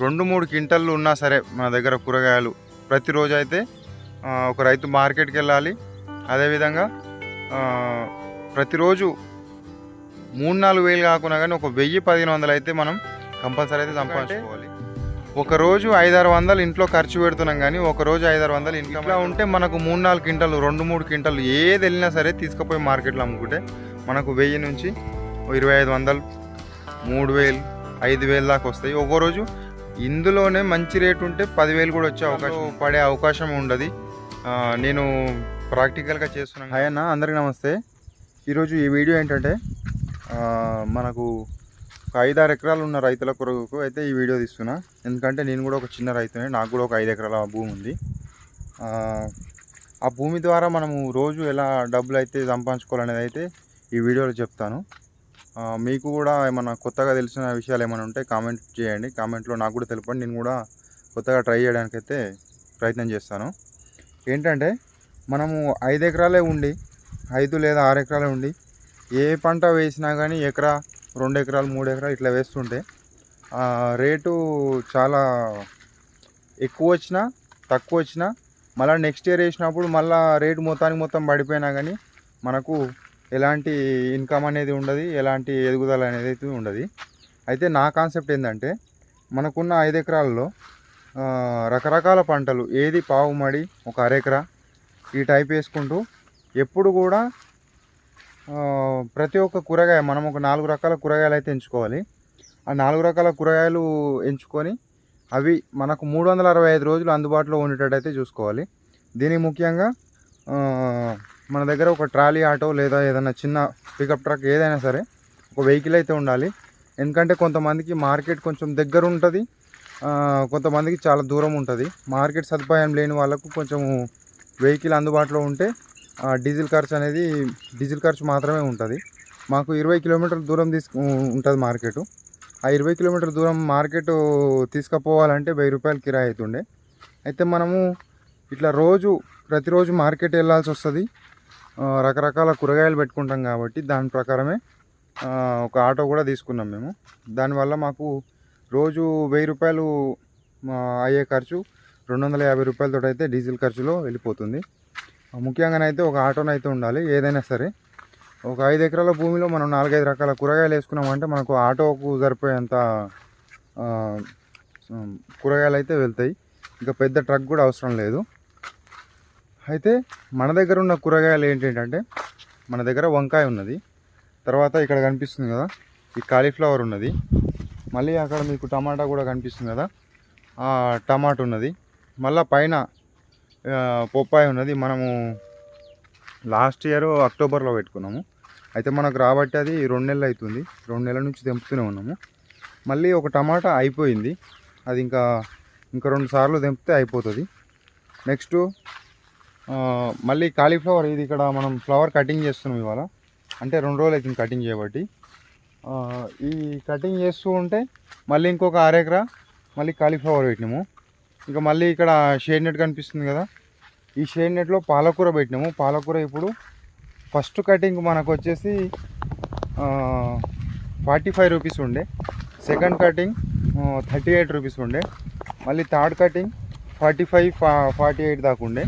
రెండు మూడు క్వింటళ్ళు ఉన్నా సరే మన దగ్గర కూరగాయలు ప్రతిరోజు అయితే ఒక రైతు మార్కెట్కి వెళ్ళాలి. అదేవిధంగా ప్రతిరోజు మూడు నాలుగు వేలు కాకుండా కానీ ఒక వెయ్యి పదిహేను వందలు అయితే మనం కంపల్సరీ అయితే సంపాదించుకోవాలి. ఒక రోజు ఐదారు వందలు ఇంట్లో ఖర్చు పెడుతున్నాం కానీ ఒక రోజు ఐదారు వందలు ఇంట్లో ఉంటే మనకు మూడు నాలుగు క్వింటలు రెండు మూడు క్వింటలు ఏది వెళ్ళినా సరే తీసుకుపోయి మార్కెట్లో అమ్ముకుంటే మనకు వెయ్యి నుంచి ఇరవై ఐదు వందలు మూడు వేలు ఐదు వేలు దాకా వస్తాయి. ఒక్కో రోజు ఇందులోనే మంచి రేటు ఉంటే పదివేలు కూడా వచ్చే అవకాశం పడే అవకాశం ఉండదు. నేను ప్రాక్టికల్గా చేస్తున్నాను. హాయ్ అన్న అందరికీ నమస్తే. ఈరోజు ఈ వీడియో ఏంటంటే మనకు ఒక ఐదారు ఎకరాలు ఉన్న రైతుల కొరకు అయితే ఈ వీడియో తీస్తున్నా. ఎందుకంటే నేను కూడా ఒక చిన్న రైతునే నాకు కూడా ఒక ఐదు ఎకరాల భూమి ఉంది. ఆ, భూమి ద్వారా మనము రోజు ఎలా డబ్బులు అయితే సంపాదించుకోవాలనేది అయితే ఈ వీడియోలో చెప్తాను. మీకు కూడా ఏమైనా కొత్తగా తెలిసిన విషయాలు ఏమైనా ఉంటే కామెంట్ చేయండి. కామెంట్లో నాకు కూడా తెలపండి. నేను కూడా కొత్తగా ట్రై చేయడానికి అయితే ప్రయత్నం చేస్తాను. ఏంటంటే మనము ఐదు ఎకరాలే ఉండి ఐదు లేదా ఆరు ఎకరాలే ఉండి ఏ పంట వేసినా కానీ ఎకరా రెండు ఎకరాలు మూడు ఎకరాలు ఇట్లా వేస్తుంటే రేటు చాలా ఎక్కువ వచ్చినా తక్కువ వచ్చినా మళ్ళీ నెక్స్ట్ ఇయర్ వేసినప్పుడు మళ్ళీ రేటు మొత్తానికి మొత్తం పడిపోయినా కానీ మనకు ఎలాంటి ఇన్కమ్ అనేది ఉండదు ఎలాంటి ఎదుగుదల అనేది అయితే ఉండదు. అయితే నా కాన్సెప్ట్ ఏంటంటే మనకున్న ఐదు ఎకరాల్లో రకరకాల పంటలు ఏది పావుమడి ఒక అరెకరా ఈ టైప్ వేసుకుంటూ ఎప్పుడు కూడా ప్రతి ఒక్క కూరగాయ మనం ఒక నాలుగు రకాల కూరగాయలు అయితే ఎంచుకోవాలి. ఆ నాలుగు రకాల కూరగాయలు ఎంచుకొని అవి మనకు మూడు వందల అరవై ఐదు రోజులు అందుబాటులో ఉండేటట్టు అయితే చూసుకోవాలి. దీనికి ముఖ్యంగా మన దగ్గర ఒక ట్రాలీ ఆటో లేదా ఏదైనా చిన్న పికప్ ట్రక్ ఏదైనా సరే ఒక వెహికల్ అయితే ఉండాలి. ఎందుకంటే కొంతమందికి మార్కెట్ కొంచెం దగ్గర ఉంటుంది. కొంతమందికి చాలా దూరం ఉంటుంది. మార్కెట్ సదుపాయం లేని వాళ్ళకు కొంచెం వెహికల్ అందుబాటులో ఉంటే ఆ, డీజిల్ ఖర్చు అనేది డీజిల్ ఖర్చు మాత్రమే ఉంటుంది. మాకు ఇరవై కిలోమీటర్ల దూరం తీసుకు ఉంటుంది మార్కెట్ ఆ ఇరవై కిలోమీటర్ల దూరం మార్కెట్ తీసుకుపోవాలంటే వెయ్యి రూపాయలు కిరాయి అవుతుండే. అయితే మనము ఇట్లా రోజు ప్రతిరోజు మార్కెట్ వెళ్ళాల్సి వస్తుంది. రకరకాల కూరగాయలు పెట్టుకుంటాం కాబట్టి దాని ప్రకారమే ఒక ఆటో కూడా తీసుకున్నాం మేము. దానివల్ల మాకు రోజు వెయ్యి రూపాయలు అయ్యే ఖర్చు రెండు వందల యాభై రూపాయలతో అయితే డీజిల్ ఖర్చులో వెళ్ళిపోతుంది. ముఖ్యంగా ముఖ్యంగానైతే ఒక ఆటోనైతే ఉండాలి ఏదైనా సరే. ఒక ఐదు ఎకరాల భూమిలో మనం నాలుగైదు రకాల కూరగాయలు వేసుకున్నామంటే మనకు ఆటోకు సరిపోయేంత కూరగాయలు అయితే వెళ్తాయి. ఇంకా పెద్ద ట్రక్ కూడా అవసరం లేదు. అయితే మన దగ్గర ఉన్న కూరగాయలు ఏంటంటే మన దగ్గర వంకాయ ఉన్నది. తర్వాత ఇక్కడ కనిపిస్తుంది కదా ఈ కాలీఫ్లవర్ ఉన్నది. మళ్ళీ అక్కడ మీకు టమాటా కూడా కనిపిస్తుంది కదా ఆ టమాటా ఉన్నది. మళ్ళీ పైన పొప్పాయి ఉన్నది. మనము లాస్ట్ ఇయర్ అక్టోబర్లో పెట్టుకున్నాము. అయితే మనకు రాబట్టి అది రెండు నెలలు అవుతుంది. రెండు నెలల నుంచి తెంపుతూనే ఉన్నాము. మళ్ళీ ఒక టమాటా అయిపోయింది. అది ఇంకా ఇంకా రెండు సార్లు తెంపితే అయిపోతుంది. నెక్స్ట్ మళ్ళీ కాలీఫ్లవర్ ఇది ఇక్కడ మనం ఫ్లవర్ కటింగ్ చేస్తున్నాం ఇవాళ. అంటే రెండు రోజులు అయితే కటింగ్ చేయబట్టి. ఈ కటింగ్ చేస్తూ ఉంటే మళ్ళీ ఇంకొక అరెకరా మళ్ళీ కాలీఫ్లవర్ పెట్టినాము. ఇంకా మళ్ళీ ఇక్కడ షేడ్ నెట్ కనిపిస్తుంది కదా. ఈ షేడ్ నెట్లో పాలకూర పెట్టినాము. పాలకూర ఇప్పుడు ఫస్ట్ కటింగ్ మనకు వచ్చేసి ఫార్టీ ఫైవ్ రూపీస్ ఉండే. Second cutting thirty eight rupees ఉండే. మళ్ళీ third cutting forty five forty eight దాకా ఉండే.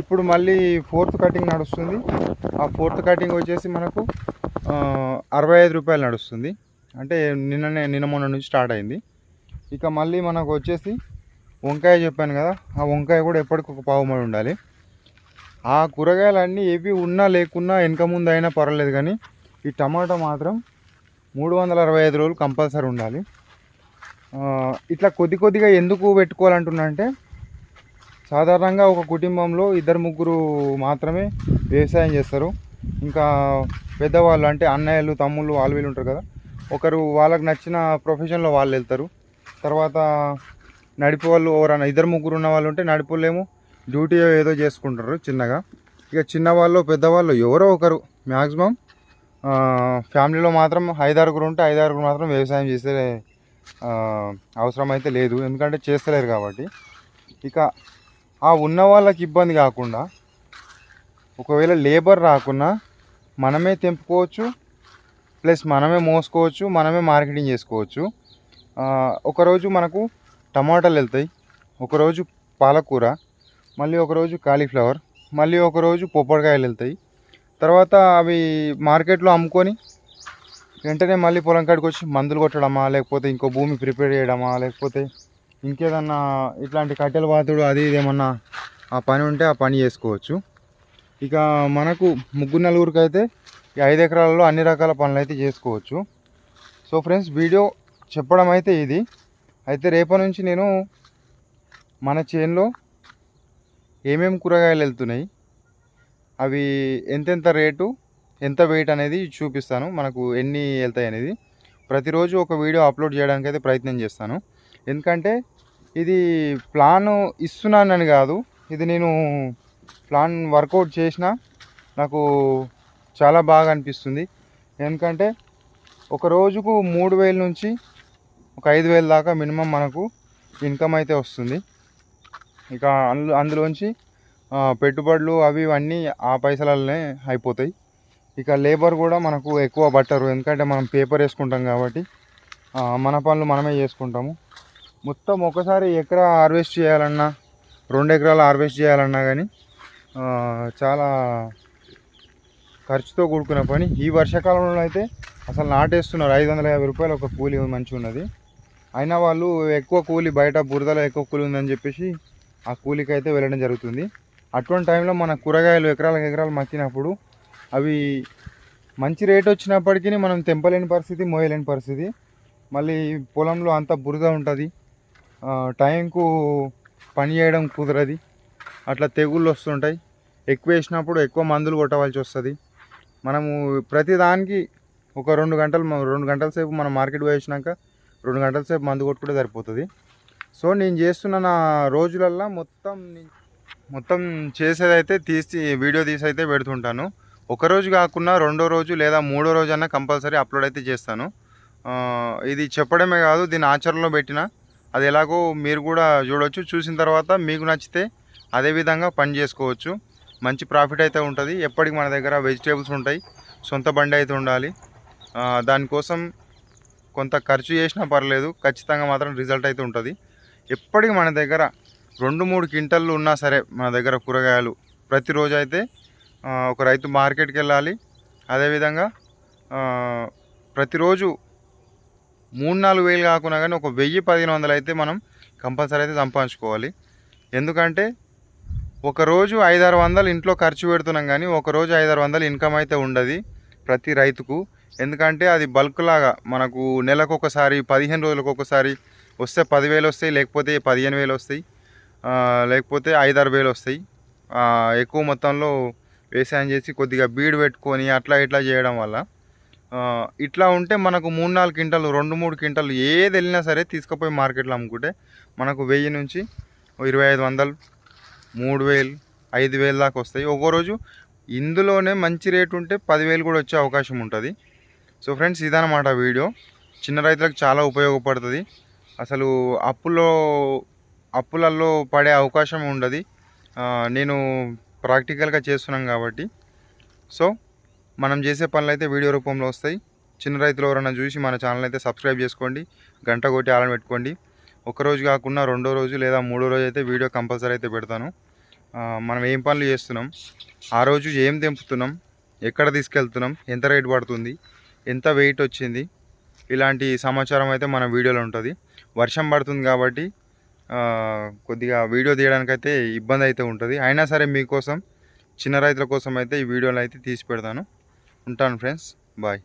ఇప్పుడు మళ్ళీ ఫోర్త్ కటింగ్ నడుస్తుంది. ఆ ఫోర్త్ కటింగ్ వచ్చేసి మనకు అరవై ఐదు రూపాయలు నడుస్తుంది. అంటే నిన్ననే నిన్న మొన్న నుంచి స్టార్ట్ అయింది. ఇక మళ్ళీ మనకు వచ్చేసి వంకాయ చెప్పాను కదా ఆ వంకాయ కూడా ఎప్పటికి ఒక ఉండాలి. ఆ కూరగాయలన్నీ ఏవి ఉన్నా లేకున్నా వెనక ముందు అయినా పర్వాలేదు కానీ ఈ టమాటా మాత్రం మూడు వందల అరవై ఐదు రోజులు కంపల్సరీ ఉండాలి. ఇట్లా కొద్ది కొద్దిగా ఎందుకు పెట్టుకోవాలంటున్నా అంటే సాధారణంగా ఒక కుటుంబంలో ఇద్దరు ముగ్గురు మాత్రమే వ్యవసాయం చేస్తారు. ఇంకా పెద్దవాళ్ళు అంటే అన్నయ్యలు తమ్ముళ్ళు వాళ్ళు వీళ్ళు ఉంటారు కదా. ఒకరు వాళ్ళకి నచ్చిన ప్రొఫెషన్లో వాళ్ళు వెళ్తారు. తర్వాత నడిపే వాళ్ళు ఎవరైనా ఇద్దరు ముగ్గురు ఉన్న వాళ్ళు ఉంటే నడిపోలేము డ్యూటీ ఏదో చేసుకుంటారు చిన్నగా. ఇక చిన్నవాళ్ళు పెద్దవాళ్ళు ఎవరో ఒకరు మ్యాక్సిమం ఫ్యామిలీలో మాత్రం ఐదారుగురు ఉంటే ఐదారుగురు మాత్రం వ్యవసాయం చేసే అవసరం అయితే లేదు. ఎందుకంటే చేస్తలేరు కాబట్టి. ఇక ఆ ఉన్న వాళ్ళకి ఇబ్బంది కాకుండా ఒకవేళ లేబర్ రాకున్నా మనమే తెంపుకోవచ్చు ప్లస్ మనమే మోసుకోవచ్చు మనమే మార్కెటింగ్ చేసుకోవచ్చు. ఒకరోజు మనకు టమాటాలు వెళ్తాయి ఒకరోజు పాలకూర మళ్ళీ ఒకరోజు కాలీఫ్లవర్ మళ్ళీ ఒకరోజు పొప్పడికాయలు వెళ్తాయి. తర్వాత అవి మార్కెట్లో అమ్ముకొని వెంటనే మళ్ళీ పొలం కాడికి వచ్చి మందులు కొట్టడమా లేకపోతే ఇంకో భూమి ప్రిపేర్ చేయడమా లేకపోతే ఇంకేదన్నా ఇట్లాంటి కట్టెల పాతుడు అది ఇది ఏమన్నా ఆ పని ఉంటే ఆ పని చేసుకోవచ్చు. ఇక మనకు ముగ్గురు నలుగురికి అయితే ఈ ఐదు ఎకరాలలో అన్ని రకాల పనులు అయితే చేసుకోవచ్చు. సో ఫ్రెండ్స్ వీడియో చెప్పడం అయితే ఇది. అయితే రేపటి నుంచి నేను మన చేనులో ఏమేమి కూరగాయలు వెళ్తున్నాయి అవి ఎంతెంత రేటు ఎంత వెయిట్ అనేది చూపిస్తాను. మనకు ఎన్ని వెళ్తాయి అనేది ప్రతిరోజు ఒక వీడియో అప్లోడ్ చేయడానికి అయితే ప్రయత్నం చేస్తాను. ఎందుకంటే ఇది ప్లాన్ ఇస్తున్నానని కాదు. ఇది నేను ప్లాన్ వర్కౌట్ చేసిన నాకు చాలా బాగా అనిపిస్తుంది. ఎందుకంటే ఒక రోజుకు మూడు వేల నుంచి ఒక ఐదు వేల దాకా మినిమం మనకు ఇన్కమ్ అయితే వస్తుంది. ఇక అందులో అందులోంచి పెట్టుబడులు అవి ఇవన్నీ ఆ పైసలనే అయిపోతాయి. ఇక లేబర్ కూడా మనకు ఎక్కువ పట్టరు. ఎందుకంటే మనం పేపర్ వేసుకుంటాం కాబట్టి మన పనులు మనమే చేసుకుంటాము. మొత్తం ఒకసారి ఎకరా హార్వెస్ట్ చేయాలన్నా రెండు ఎకరాలు హార్వెస్ట్ చేయాలన్నా కానీ చాలా ఖర్చుతో కూడుకున్న పని. ఈ వర్షాకాలంలో అయితే అసలు నాటేస్తున్నారు. ఐదు వందల యాభై రూపాయలు ఒక కూలి మంచి ఉన్నది అయినా వాళ్ళు ఎక్కువ కూలి బయట బురదలో ఎక్కువ కూలి ఉందని చెప్పేసి ఆ కూలికి అయితే వెళ్ళడం జరుగుతుంది. అటువంటి టైంలో మన కూరగాయలు ఎకరాలకు ఎకరాలు మక్కినప్పుడు అవి మంచి రేట్ వచ్చినప్పటికీ మనం తెంపలేని పరిస్థితి మోయలేని పరిస్థితి. మళ్ళీ పొలంలో అంత బురద ఉంటుంది. టైంకు పని చేయడం కుదరది. అట్లా తెగుళ్ళు వస్తుంటాయి. ఎక్కువ వేసినప్పుడు ఎక్కువ మందులు కొట్టవలసి వస్తుంది. మనము ప్రతిదానికి ఒక రెండు గంటలు రెండు గంటల సేపు మనం మార్కెట్ పోయించినాక రెండు గంటల సేపు మందు కొట్టుకుంటే సరిపోతుంది. సో నేను చేస్తున్న నా రోజులల్లో మొత్తం మొత్తం చేసేదైతే తీసి వీడియో తీసి అయితే పెడుతుంటాను. ఒక రోజు కాకుండా రెండో రోజు లేదా మూడో రోజు అన్నా కంపల్సరీ అప్లోడ్ అయితే చేస్తాను. ఇది చెప్పడమే కాదు దీన్ని ఆచరణలో పెట్టిన అది ఎలాగో మీరు కూడా చూడవచ్చు చూసిన తర్వాత మీకు నచ్చితే అదే విధంగా పని చేసుకోవచ్చు. మంచి ప్రాఫిట్ అయితే ఉంటుంది. ఎప్పటికి మన దగ్గర వెజిటేబుల్స్ ఉంటాయి. సొంత బండి అయితే ఉండాలి. దానికోసం కొంత ఖర్చు చేసినా పర్లేదు. ఖచ్చితంగా మాత్రం రిజల్ట్ అయితే ఉంటుంది. ఎప్పటికి మన దగ్గర రెండు మూడు క్వింటళ్ళు ఉన్నా సరే మన దగ్గర కూరగాయలు ప్రతిరోజు అయితే ఒక రైతు మార్కెట్కి వెళ్ళాలి. అదేవిధంగా ప్రతిరోజు మూడు నాలుగు వేలు కాకుండా కానీ ఒక వెయ్యి పదిహేను వందలు అయితే మనం కంపల్సరీ అయితే సంపాదించుకోవాలి. ఎందుకంటే ఒకరోజు ఐదారు వందలు ఇంట్లో ఖర్చు పెడుతున్నాం కానీ ఒక రోజు ఐదారు వందలు ఇన్కమ్ అయితే ఉండదు ప్రతి రైతుకు. ఎందుకంటే అది బల్క్ లాగా మనకు నెలకు ఒకసారి పదిహేను రోజులకు ఒకసారి వస్తే పదివేలు వస్తాయి లేకపోతే పదిహేను వేలు వస్తాయి లేకపోతే ఐదారు వేలు వస్తాయి. ఎక్కువ మొత్తంలో వ్యవసాయం చేసి కొద్దిగా బీడు పెట్టుకొని అట్లా ఇట్లా చేయడం వల్ల ఇట్లా ఉంటే మనకు మూడు నాలుగు క్వింటాలు రెండు మూడు క్వింటాలు ఏది వెళ్ళినా సరే తీసుకుపోయి మార్కెట్లో అమ్ముకుంటే మనకు వెయ్యి నుంచి ఇరవై ఐదు వందలు మూడు వేలు ఐదు వేలు దాకా వస్తాయి. ఒక్కో రోజు ఇందులోనే మంచి రేటు ఉంటే పదివేలు కూడా వచ్చే అవకాశం ఉంటుంది. సో ఫ్రెండ్స్ ఇదనమాట వీడియో. చిన్న రైతులకు చాలా ఉపయోగపడుతుంది. అసలు అప్పులో అప్పులలో పడే అవకాశం ఉండదు. నేను ప్రాక్టికల్గా చేస్తున్నాం కాబట్టి. సో మనం చేసే పనులు అయితే వీడియో రూపంలో వస్తాయి. చిన్న రైతులు ఎవరైనా చూసి మన ఛానల్ అయితే సబ్స్క్రైబ్ చేసుకోండి. గంట కొట్టి ఆలం పెట్టుకోండి. ఒక రోజు కాకుండా రెండో రోజు లేదా మూడో రోజు అయితే వీడియో కంపల్సరీ అయితే పెడతాను. మనం ఏం పనులు చేస్తున్నాం? ఆ రోజు ఏం తెంపుతున్నాం? ఎక్కడ తీసుకెళ్తున్నాం? ఎంత రేట్ పడుతుంది? ఎంత వెయిట్ వచ్చింది? ఇలాంటి సమాచారం అయితే మన వీడియోలో ఉంటుంది. వర్షం పడుతుంది కాబట్టి కొద్దిగా వీడియో తీయడానికైతే ఇబ్బంది అయితే ఉంటుంది. అయినా సరే మీకోసం చిన్న రైతుల కోసం అయితే ఈ వీడియోలు అయితే తీసి పెడతాను. ఉంటాను ఫ్రెండ్స్ బాయ్